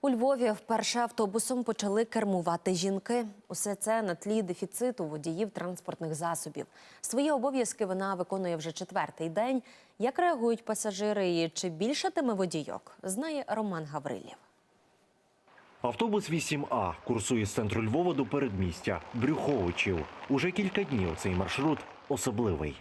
У Львові вперше автобусом почали кермувати жінки. Усе це на тлі дефіциту водіїв транспортних засобів. Свої обов'язки вона виконує вже четвертий день. Як реагують пасажири і чи більшатиме водійок, знає Роман Гаврилів. Автобус 8А курсує з центру Львова до передмістя Брюховичів. Уже кілька днів цей маршрут особливий.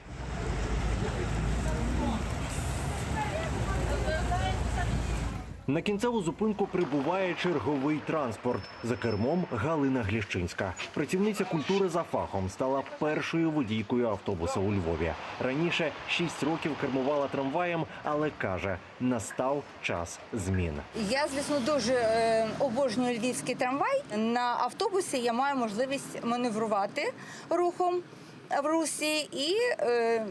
На кінцеву зупинку прибуває черговий транспорт. За кермом Галина Гліщинська. Працівниця культури за фахом стала першою водійкою автобуса у Львові. Раніше шість років кермувала трамваєм, але каже, настав час змін. Я, звісно, дуже е, обожнюю львівський трамвай. На автобусі я маю можливість маневрувати рухом в русі, і е,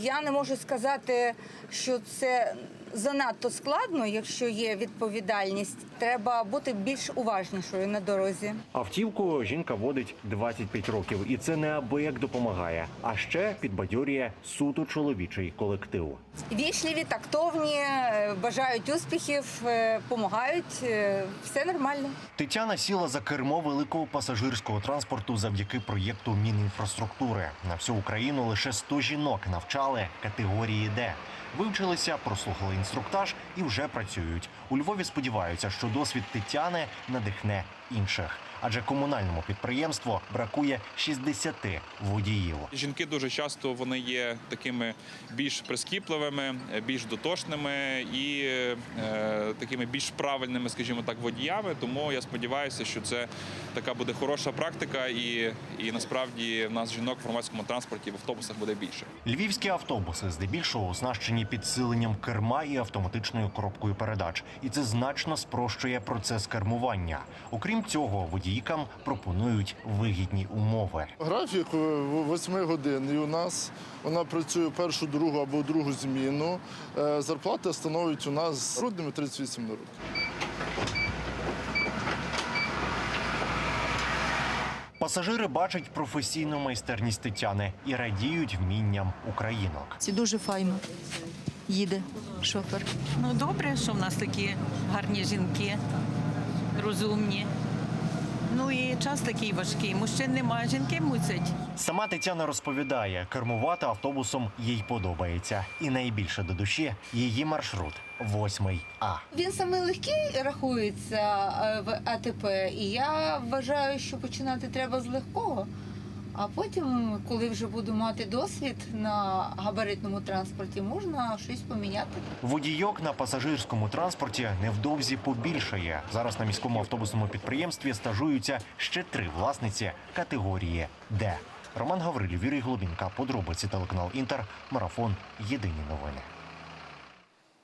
я не можу сказати, що це занадто складно, якщо є відповідальність. Треба бути більш уважнішою на дорозі. Автівку жінка водить 25 років, і це неабияк допомагає. А ще підбадьорює суто чоловічий колектив. Вічливі, тактовні, е, бажають успіхів, допомагають. Все нормально. Тетяна сіла за кермо великого пасажирського транспорту завдяки проєкту Мінінфраструктури. На всю Україну лише 100 жінок навчали категорії Д. Вивчилися, прослухали інструктаж і вже працюють. У Львові сподіваються, що досвід Тетяни надихне інших, адже комунальному підприємству бракує 60 водіїв. Жінки дуже часто вони є такими більш прискіпливими, більш дотошними і е, такими більш правильними, скажімо так, водіями. Тому я сподіваюся, що це така буде хороша практика, і, і насправді в нас жінок в громадському транспорті в автобусах буде більше. Львівські автобуси здебільшого оснащені підсиленням керма і автоматичною коробкою передач, і це значно спрощує процес кермування. Окрім цього, водійкам пропонують вигідні умови. Графік 8 годин, і у нас вона працює першу, другу або другу зміну. Е, Зарплата становить у нас груднями 38 на руки. Пасажири бачать професійну майстерність Тетяни і радіють вмінням українок. Це дуже файно. Їде шофер. Ну добре, що в нас такі гарні жінки, розумні. Ну і час такий важкий. Мужчин немає, жінки мусять. Сама Тетяна розповідає, кермувати автобусом їй подобається, і найбільше до душі її маршрут 8 А. Він саме легкий рахується е, в АТП, і я вважаю, що починати треба з легкого. А потім, коли вже буду мати досвід на габаритному транспорті, можна щось поміняти. Водійок на пасажирському транспорті невдовзі побільшає. Зараз на міському автобусному підприємстві стажуються ще три власниці категорії Д. Роман Гаврилів, Юрій Глобінка, подробиці телеканал Інтер, марафон. Єдині новини.